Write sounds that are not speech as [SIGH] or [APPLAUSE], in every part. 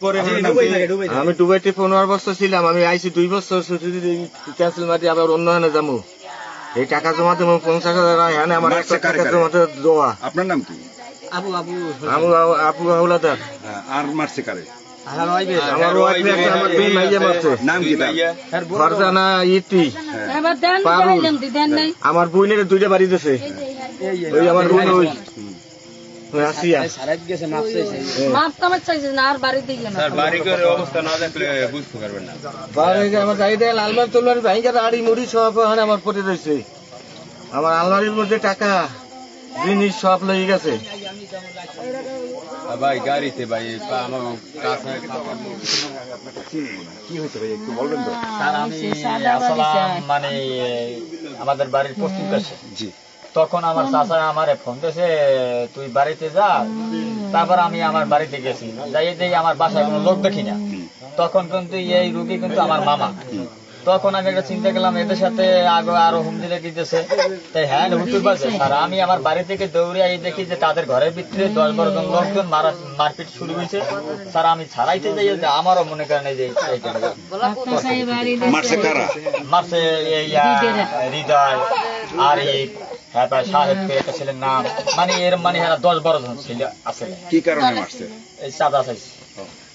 আমি দুবাইতে পনেরো বছর ছিলাম আমি আইসি দুই বছর ক্যান্সেল মাটি আবার অন্য হানে যাব এই টাকা জমাতে আমার পঞ্চাশ হাজার হ্যাঁ আমার একশো টাকা? জমাতে দেওয়া আপনার নাম কি? আমি আপু হাওলাদার। হ্যাঁ, আর মারছে কারে? আমার ওয়াইফ আমার দুই মাইয়া মারছে। নাম কি ফারজানা ইতি। পারুল। চাইলাম দি দেন নাই। আমার বোনের দুইটা বাড়ি দিছে। ওই আমার বোন ওই আমার গাড়ি দেয় আলমারি তোলমারি ভাইঙ্গা আড়ি মুড়ি সব ওখানে আমার পড়ে রয়েছে আমার আলমারির মধ্যে টাকা জিনিস সব লেগে গেছে ভাই গাড়িতে ভাই আমার কাছে কি হয়েছে ভাই একটু বলবেন তো স্যার আমি সাদা বাড়ি আসলাম চাই। মানে আমাদের বাড়ির পশ্চিম পাশে জি তখন আমার চাচা আমারে ফোন দিয়েছে তুই বাড়িতে যা। তারপর আমি আমার বাড়িতে গেছি। যাই দেখি আমার বাসায় কোনো লোক দেখি না। তখন কিন্তু এই রুগী কিন্তু আমার মামা। তখন আমি একটা চিন্তা করলাম এদের সাথে আগে আরও হুম দিলে দিতেছে তাই হ্যাঁ হুতুর পাশে আর আমি আমার বাড়ি থেকে দৌড়ে আই দেখি যে তাদের ঘরের ভিতরে দশ বারো জন লোকজন মারা মারপিট শুরু হয়েছে। স্যার আমি ছাড়াইতে যাই যে আমারও মনে করেন এই যে মারছে কারা? মারছে এই সাহেব একটা ছেলের নাম মানে এর মানে এরা দশ বারো জন ছিল আছে কি কারণে মারছে? এই সাদা সাইজ।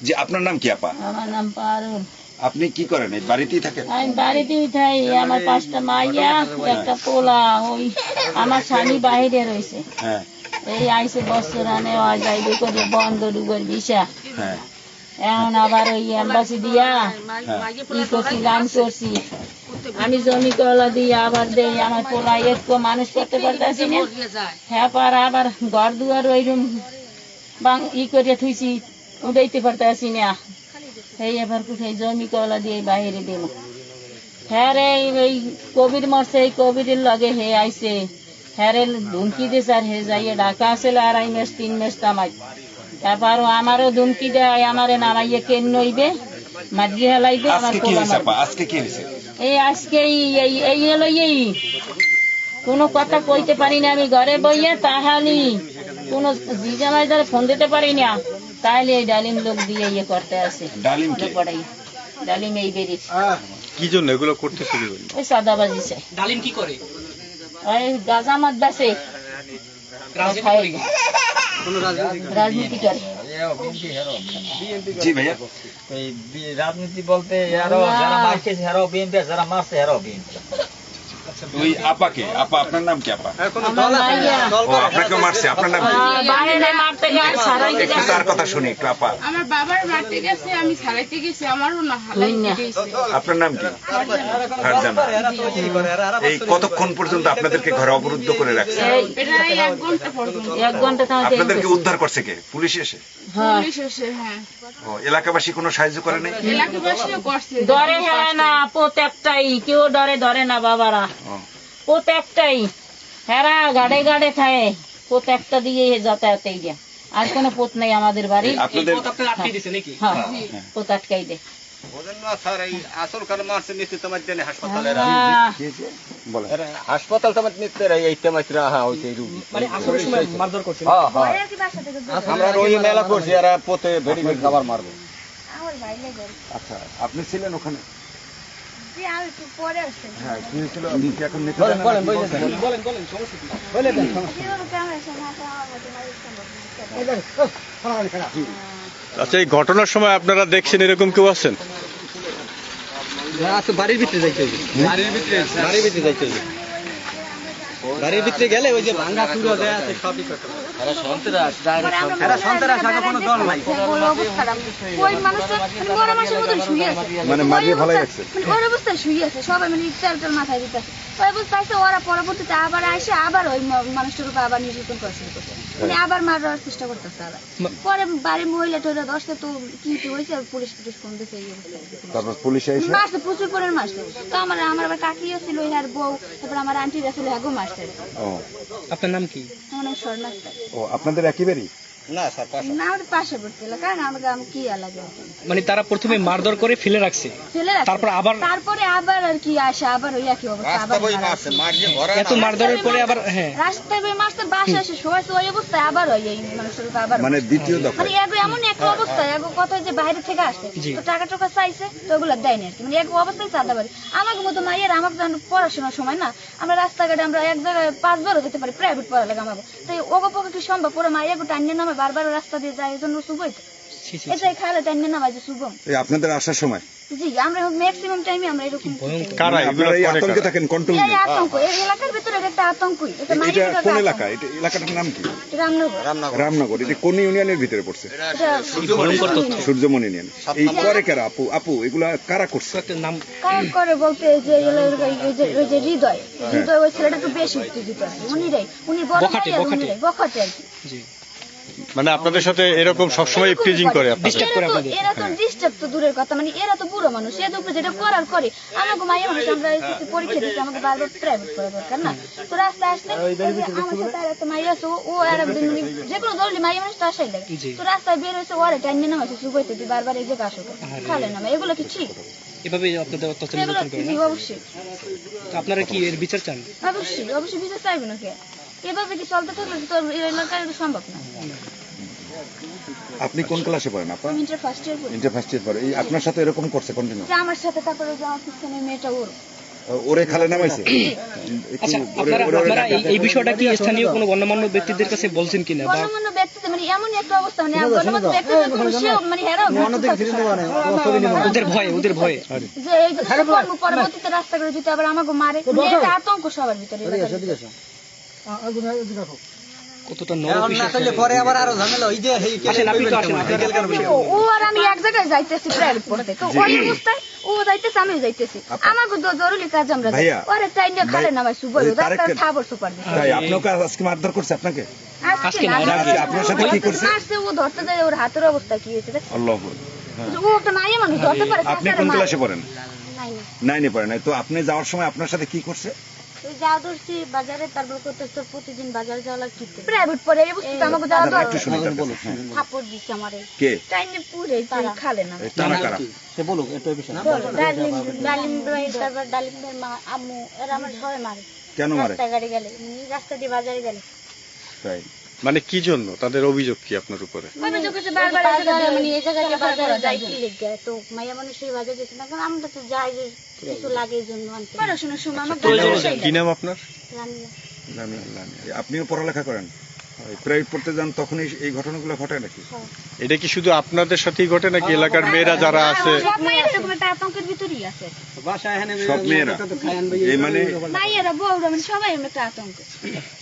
যে আপনার নাম কি আপা? আমার নাম পারুল। আপনি কি করেন এই বাড়িতেই থাকেন? আমি বাড়িতে উঠাই আমার পাঁচটা মাইয়া একটা পোলা ওই আমার স্বামী বাইরে রয়েছে। হ্যাঁ। এই আইসে বছর আনে যাইবে করে বন্ধ ডুবের ভিসা। হ্যাঁ। এখন আবার ওই এম্বাসি দিয়া ই করছি লাইন করছি। আমি জমি কলা দিয়ে আবার দেই আমার পোলা একটু মানুষ করতে পারতেছি না। হ্যাঁ পার আবার ঘর দুয়ার ওই রুম বাং ই করে থুইছি উঠাইতে পারতেছি না। এই এবার কোথায় জমি কলা দিয়ে বাইরে দিল। হ্যাঁ রে এই কোভিড মরছে এই কোভিডের লগে হে আইছে। হ্যাঁ রে ধুমকি দিছে আর হে যাইয়ে ঢাকা আসলে আড়াই মাস তিন মাস তামাই তারপর আমারও ধুমকি দেয় আমারে নামাইয়ে কেন নইবে? মাঝিয়ে হেলাইবে আমার আজকে কি হয়েছে এই আজকে এই- এই এই হলো এই কোনো কথা কইতে পারি না আমি। ঘরে বইয়ে তাহালি কোনো জিজামাই ধরে ফোন দিতে পারি না। তাহলে এই ডালিম লোক দিয়ে ইয়ে করতে আসে। ডালিম কি? পড়াই। ডালিম এই বেরিয়েছে কি জন্য এগুলো করতে শুরু করলি ওই সাদাবাজি চাই ডালিম কি করে? ওই গাজা মাত বাসে খাই রাজনীতি করে। জি ভাইয়া। রাজনীতি বলতে যারা মারছে হেরাও বিএনপি যারা মারছে হেরাও বিএনপি। ওই আপাকে আপা আপনার নাম কি আপা? আমার মাইয়া ও আপনাকে মারছে আপনার নাম কি? আহ, বাইরে মারতে যায় সারাইতে একটু তার কথা শুনি একটু আপা। আমার বাবার মারতে গেছে আমি সারাইতে গেছি আমারও না আপনার নাম কি? ফারজানা এই কতক্ষণ পর্যন্ত আপনাদেরকে ঘরে অবরুদ্ধ করে রাখছে? এই প্রায় এক ঘণ্টা পর্যন্ত। এক ঘণ্টা তোমার আপনাদেরকে উদ্ধার করছে কে? পুলিশ এসে? পুলিশ এসে হ্যাঁ। ও এলাকাবাসী কোনো সাহায্য করে নাই? এলাকাবাসীও করছে। ডরে হ্যাঁ না প্রত্যেকটাই। কেউ ডরে ধরে না বাবারা। প্রত্যেকটাই। হেরা গাড়ে গাড়ে খায়। প্রত্যেকটা দিয়ে যাতায়াতে গিয়া আর কোনো পোত নাই আমাদের বাড়ি আপনাদের নাকি? হ্যাঁ পোত আটকাই দে। হ্যাঁ, বলেন হাসপাতাল। তো নিতে এইটা মাত্র হ্যাঁ ওই রুগী। মানে আসলে সময় মারধর করছে হ্যাঁ হ্যাঁ। আমরা ওই মেলা করছি এরা পোতে ভেড়ি ভেড়ি খাবার মারবে। আচ্ছা আপনি ছিলেন ওখানে? হ্যাঁ বলেন আচ্ছা এই ঘটনার সময় আপনারা দেখছেন এরকম কেউ আছেন? আচ্ছা বাড়ির ভিতরে যাইতে বাড়ির ভিতরে বাড়ির ভিতরে যাইতে বাড়ির ভিতরে গেলে ওই যে ভাঙ্গা চুরো দেয়া আছে সবই এরা সন্ত্রাস এরা সন্ত্রাস আগে কোনো দল নাই। ওই মানুষটা মানে মানুষের মতন শুয়ে আছে। মানে মারিয়ে ফেলাই গেছে মানে অবস্থায় শুয়ে আছে। সবাই মানে মাথায় দিতে ওই অবস্থা ওরা পরবর্তীতে আবার আসে আবার ওই মানুষটার উপর আবার নির্যাতন করা শুরু করছে মানে আবার মারার চেষ্টা করতেছে আবার। পরে বাড়ির মহিলা টহিলা দশটা তো কি কি হয়েছে পুলিশ টুলিশ ফোন দিয়েছে তারপর পুলিশ এসে মাসে প্রচুর পরিমাণ মাসে তো আমার আমার আবার কাকিও ছিল আর বউ তারপর আমার আন্টিরা ছিল হ্যাগো মাসে ও। আপনার নাম কি? আমার নাম ও আপনাদের একই বাড়ি? না স্যার না আমাদের পার্শ্ববর্তী এলাকা না আমাকে আমি কি এলাকা মানে তারা প্রথমে মারধর করে ফেলে রাখছে। ফেলে রাখছে। তারপর আবার তারপরে আবার আর কি আসে আবার ওই একই অবস্থা আবার মারা আসে। এত মারধরের পরে আবার হ্যাঁ। রাস্তায় বের মারতে বাসা আসে শোয়াছে ওই অবস্থায় আবার ওই এই মানুষের আবার মানে দ্বিতীয় দফা। মানে এগো এমন এক অবস্থা এগো কত যে বাইরে থেকে আসছে তো টাকা টাকা চাইছে তো ওগুলো দেয়নি আর কি। মানে এক অবস্থায় চাঁদাবাজি আমাকে মতো মাইয়ের আমাকে যখন পড়াশোনার সময় না আমরা রাস্তাঘাটে আমরা এক জায়গায় পাঁচবারও যেতে পারি প্রাইভেট পড়া লাগে আমাকে। তো ওগো পক্ষে কি সম্ভব? পুরো মাইয়া গো টাইনে নামে বারবার রাস্তা দিয়ে যায় এই জন্য শুভই। এটাই খালে টাইনে নামায় যে শুভম। এই আপনাদের আসার সময়? জি আমরা ম্যাক্সিমাম টাইমে আমরা এরকম কারা মানে এগুলো আপনারা এই আতঙ্কে থাকেন কন্ট্রোল এই আতঙ্ক এই এলাকার ভিতরে একটা আতঙ্কই। এটা এটা কোন এলাকা? এটা এলাকাটার নাম কি? রামনগর। রামনগর। এটা কোন ইউনিয়নের ভিতরে পড়ছে? সূর্যমণি ইউনিয়ন। এই করে কারা? আপু আপু এগুলা কারা করছে? নাম কারণ করে বলতে যে এই যে- ওই যে হৃদয়। হৃদয় ওই ছেলেটা একটু বেশি উত্তেজিত কি। উনিরাই উনি বড় বখাটে, ভাই বখাটে। বখাটে আর কি। জি। মানে আপনাদের সাথে এরকম সবসময় ইফটিজিং করে আপনাদের করে আপনাদের। এরা তো ডিস্টার্ব তো দূরের কথা মানে এরা তো বুড়ো মানুষ এদের উপরে যেটা করার করে। আমাকে মায়ের মানুষ আমরা এসএসসি পরীক্ষা দিচ্ছি আমাকে বারবার প্রাইভেট করা দরকার না। তো রাস্তায় আসলে আমার সাথে আর একটা মাইয়া আছে ও- ও আর একদিন মানে যে কোনো দলটি মাইয়া মানুষ তো আসাই লাগে। তো রাস্তায় বের হয়েছে ওরে টাইনে না হয়েছে সুবইতে তুই বারবার এই জায়গা আসো খালে না এগুলো কি ঠিক? এভাবে আপনাদের অত্যাচার নির্যাতন করে অবশ্যই। আপনারা কি এর বিচার চান? অবশ্যই অবশ্যই বিচার চাইবে না কে এভাবে কি চলতে থাকলে তো সম্ভব না। আপনি কোন ক্লাসে পড়েন আপা? আমি ইন্টার ফার্স্ট ইয়ার পড়ি। ইন্টার ফার্স্ট ইয়ার এই আপনার সাথে এরকম করছে কন্টিনিউ আমার সাথে তারপরে যে আমার পিছনে মেয়েটা ওর। ওরে খালে নামাইছে? [COUGHS] আচ্ছা আপনারা এই বিষয়টা কি স্থানীয় কোনো গণ্যমান্য ব্যক্তিদের কাছে বলছেন কিনা বা গণমান্য ব্যক্তিতে মানে এমন একটা অবস্থা মানে গণমান্য ব্যক্তিদের কোনো মানে হেরাও ওদের ভয়ে ওদের ভয়ে। যে এই পরবর্তীতে রাস্তা করে যদি আবার আমাকে মারে এটা আতঙ্ক সবার ভিতরে। কতটা নরম না করলে পরে আবার আরও ঝামেলা ওই যে এই আসেন, আপনি তো আসেন, এই কেলেঙ্কার বিষয়। ও ও আর আমি এক জায়গায় যাইতেছি প্রাইভেট পড়তে তো ওই অবস্থায় ও যাইতেছে আমিও যাইতেছি। আমাকে তো জরুরি কাজ আমরা যাই। ভাইয়া, ওরে খালে নামাই সুবই ওই রাস্তা তারেককে- সুপার দিছে। আপনাকে আজকে মারধর করছে আপনাকে? আজকে না, এর আগে। আজকে আপনার সাথে কি করছে? মারছে ও ধরতে যায় ওর হাতের অবস্থা কি হয়েছে আল্লাহ ও একটা মানুষ ধরতে পারে আপনি কোন ক্লাসে পড়েন? না। নাইনে পড়েন নাই। তো আপনি যাওয়ার সময় আপনার সাথে কি করছে? যা ধরছি বাজারে তারপর করতে প্রতিদিন বাজার যাওয়া লাগছে। প্রাইভেট পরে এই অবস্থা আমাকে যাওয়া দাঁড়ান, তো একটু শুনি তার কাছে। হ্যাঁ। থাপড় আমারে। কে? টাইনে পুরে তুই খালে না। কারা? ডালিম ডালিম ভাই, তারপর ডালিমের মা আম্মু এরা আমার সবাই মারে। কেন মারে? রাস্তা গাড়ি গেলে রাস্তা দিয়ে বাজারে গেলে। তাই। মানে কি জন্য? তাদের অভিযোগ কি আপনার উপরে? মানে কি নাম আপনার। আপনিও পড়ালেখা করেন? প্রাইভেট পড়তে যান তখন এই- ঘটনাগুলো ঘটায় নাকি? এটা কি শুধু আপনাদের সাথেই ঘটে নাকি এলাকার মেয়েরা যারা আছে? সব মেয়েরা এই মানে মানে সবাই একটা আতঙ্ক।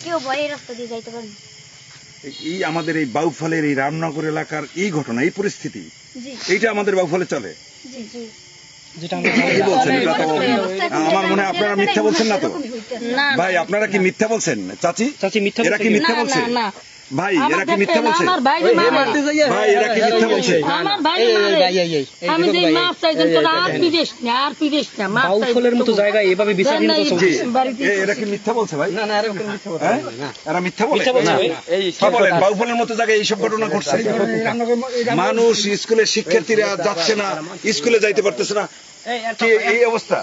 কেউ ভয় এই রাস্তা দিয়ে যাইতে পারে না। এই আমাদের এই বাউফলের এই রামনগর এলাকার এই ঘটনা এই পরিস্থিতি এইটা আমাদের বাউফলে চলে। জি জি। যেটা আমরা কি বলছেন? আমার মনে হয় আপনারা মিথ্যা বলছেন না তো? ভাই আপনারা কি মিথ্যা বলছেন? চাচি? চাচি মিথ্যা এরা কি মিথ্যা বলছেন বলছে? না, না। ভাই এরা কি মিথ্যা বলছে। ভাই এরা কি মিথ্যা বলছে আমার বাইরে আমি যে মাছ চাইছেন তোরা আর পিদেশ না আর পিদেশ না মাছ বাউফলের মতো জায়গায় এভাবে বিচারহীনতা দেন চলছে জি বাড়িতে এ- এরা কি মিথ্যা বলছে ভাই না না এরকম মিথ্যা কথা হ্যাঁ? না। এরা মিথ্যা বলে মিথ্যা এই কি বলেন বাউফলের মতো জায়গায় এইসব ঘটনা ঘটছে মানুষ স্কুলে শিক্ষার্থীরা যাচ্ছে না স্কুলে যাইতে পারতেছে না কি এই অবস্থা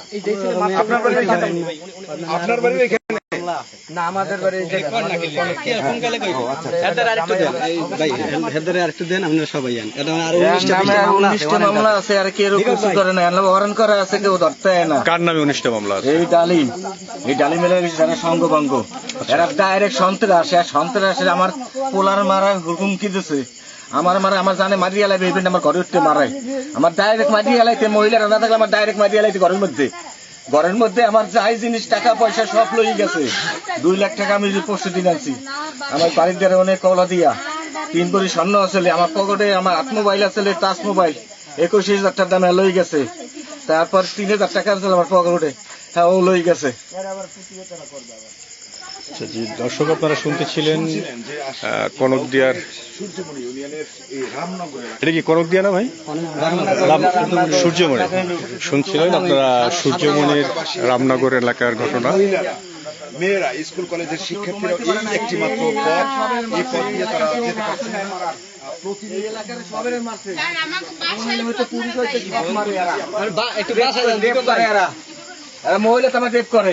আপনার বাড়ি এখানে আপনার বাড়ি এখানে না আমাদের বাড়ি এই যে ফোন কালে কই হেদার আরেকটু দেন। এই ভাই হেদার আরেকটু দেন আপনারা সবাই জানেন উনিশটা উনিশটা মামলা আছে আর কেউ কিছু করে না এলা করা আছে কেউ ধরতে না। কার নামে উনিশটা মামলা আছে? এই ডালিম এই ডালিম এলাকা যারা সঙ্গভঙ্গ এরা ডাইরেক্ট সন্ত্রাস আর সন্ত্রাসের আমার পোলার মারা হুমকি দিছে? আমার মারা আমার জানে মারিয়া লাগবে এই আমার ঘরে উঠতে মারাই আমার ডাইরেক্ট মারিয়া লাইতে মহিলারা না থাকলে আমার ডাইরেক্ট মারিয়া লাইতে ঘরের মধ্যে। ঘরের মধ্যে আমার যাই জিনিস, টাকা, পয়সা সব লই গেছে। দুই লাখ টাকা আমি পরশু দিন আনছি। আমার বাড়ির দ্বারা অনেক কলা দিয়া। তিন করি স্বর্ণ আসলে আমার পকেটে আমার হাত মোবাইল আসলে টাচ মোবাইল একুশ হাজার টাকা দামে লই গেছে। তারপর তিন হাজার টাকা আছে আমার পকেটে হ্যাঁ ও লই গেছে। আচ্ছা, জি দর্শক আপনারা শুনতেছিলেন কনকদিয়ার সূর্যমণি ইউনিয়নের এই রামনগর এলাকা এটা কি কনকদিয়া না ভাই? সূর্যমণি। শুনছিলেন আপনারা সূর্যমণির রামনগর এলাকার ঘটনা? মেয়েরা স্কুল কলেজের শিক্ষার্থীরা এই একটি মাত্র পথ এই পথ দিয়ে তারা যেতে পারছে না। করে এরা মহিলা তো আমার রেপ করে।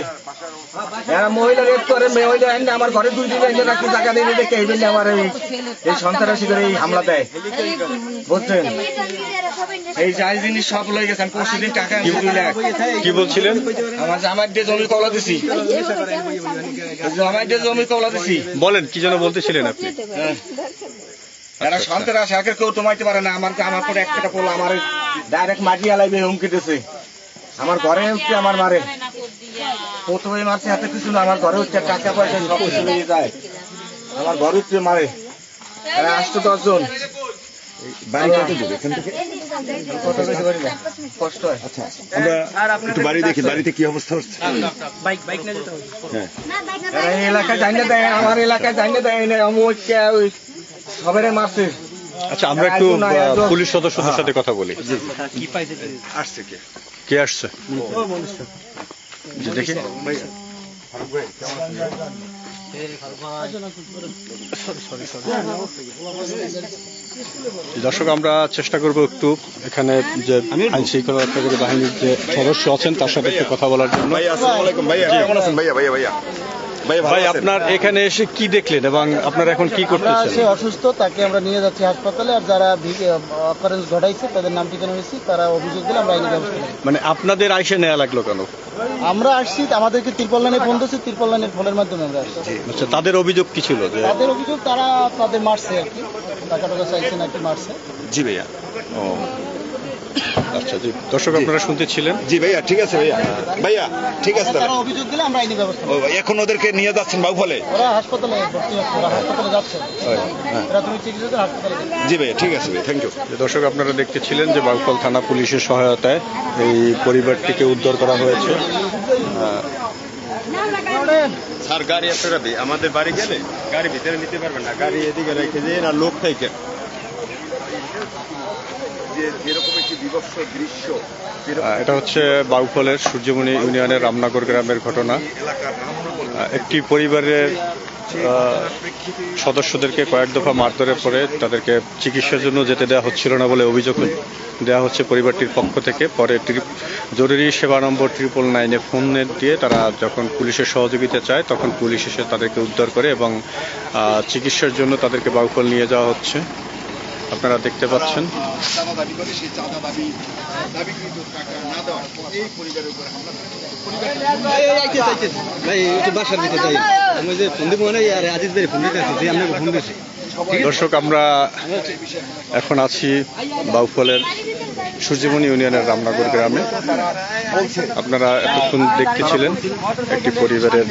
এরা মহিলা রেপ করে মহিলা এনে আমার ঘরে দুই দিন এনে রাখতে টাকা দিয়ে দেখে এই জন্য আমার এই এই সন্ত্রাসী করে এই হামলা দেয়। বুঝছেন? এই যাই জিনিস সব লয়ে গেছেন পরশু দিন টাকা দুই লাখ। কি বলছিলেন? আমার জামাই দিয়ে জমি কবলা দিছি। জামাই দিয়ে জমি কবলা দিছি। বলেন কি যেন বলতেছিলেন আপনি? এরা সন্ত্রাস একে কেউ তোমাইতে পারে না। আমার আমার পরে একটা পোলা আমার ডাইরেক্ট মাটি আলাইবে হুমকি দিছে। আমার ঘরে উঠছে আমার মারে। প্রথমে মারছে হাতে কিছু না আমার ঘরে উঠছে টাকা পয়সা সব কিছু নিয়ে যায়। আমার ঘরে উঠছে মারে। আসতো দশজন। হচ্ছে? এলাকায় জানিয়ে দেয় আমার এলাকায় জানিয়ে দেয় না মারছে। আচ্ছা আমরা একটু পুলিশ সদস্যদের সাথে কথা বলি। আসছে কে? কে আসছে দেখি দর্শক আমরা চেষ্টা করব একটু এখানে যে আইন শৃঙ্খলা রক্ষাকারী বাহিনীর যে সদস্য আছেন তার সাথে একটু কথা বলার জন্য। ভাইয়া আসসালামু আলাইকুম ভাইয়া। কেমন আছেন? ভাইয়া ভাইয়া ভাইয়া। ভাই? আপনার এখানে এসে কি দেখলেন এবং আপনার এখন কি করতেছেন? সে অসুস্থ তাকে আমরা নিয়ে যাচ্ছি হাসপাতালে আর যারা অকারেন্স ঘটাইছে তাদের নাম ঠিকানা নিয়েছি তারা অভিযোগ দিলে আমরা আইনি ব্যবস্থা নেব। মানে আপনাদের আইসে নেওয়া লাগল কেন? আমরা আসছি আমাদেরকে তিরপল লাইনে ফোন দিচ্ছে তিরপল লাইনের ফোনের মাধ্যমে আমরা আসছি। আচ্ছা তাদের অভিযোগ কি ছিল তাদের অভিযোগ তারা তাদের মারছে আর কি টাকা টাকা চাইছে নাকি মারছে। জি ভাইয়া। ও আচ্ছা জি। দর্শক আপনারা শুনতেছিলেন? জি ভাইয়া ঠিক আছে ভাইয়া। ভাইয়া ঠিক আছে তারা তাহলে। অভিযোগ দিলে আমরা আইনি ব্যবস্থা নেব। এখন ওদেরকে নিয়ে যাচ্ছেন বাবুফলে ওরা হাসপাতালে ভর্তি হচ্ছে ওরা হাসপাতালে যাচ্ছে। প্রাথমিক চিকিৎসা হাসপাতালে জি ভাইয়া ঠিক আছে ভাইয়া থ্যাংক ইউ দর্শক আপনারা দেখতেছিলেন যে বাউফল থানা পুলিশের সহায়তায় এই পরিবারটিকে উদ্ধার করা হয়েছে। স্যার গাড়ি আপনারা আমাদের বাড়ি গেলে গাড়ি ভিতরে নিতে পারবেন না। গাড়ি এদিকে রেখে দিয়ে না লোক থেকে। যে যেরকম একটি বিভৎস দৃশ্য এটা হচ্ছে বাউফলের সূর্যমণি ইউনিয়নের রামনগর গ্রামের ঘটনা। একটি পরিবারের সদস্যদেরকে কয়েক দফা মারধরের পরে তাদেরকে চিকিৎসার জন্য যেতে দেওয়া হচ্ছিল না বলে অভিযোগ দেওয়া হচ্ছে পরিবারটির পক্ষ থেকে। পরে জরুরি সেবা নম্বর ট্রিপল নাইনে ফোন দিয়ে তারা যখন পুলিশের সহযোগিতা চায় তখন পুলিশ এসে তাদেরকে উদ্ধার করে এবং চিকিৎসার জন্য তাদেরকে বাউফল নিয়ে যাওয়া হচ্ছে। আপনারা দেখতে পাচ্ছেন। দর্শক, আমরা এখন আছি বাউফলের সূর্যমণি ইউনিয়নের রামনগর গ্রামে। আপনারা এতক্ষণ দেখতেছিলেন একটি পরিবারের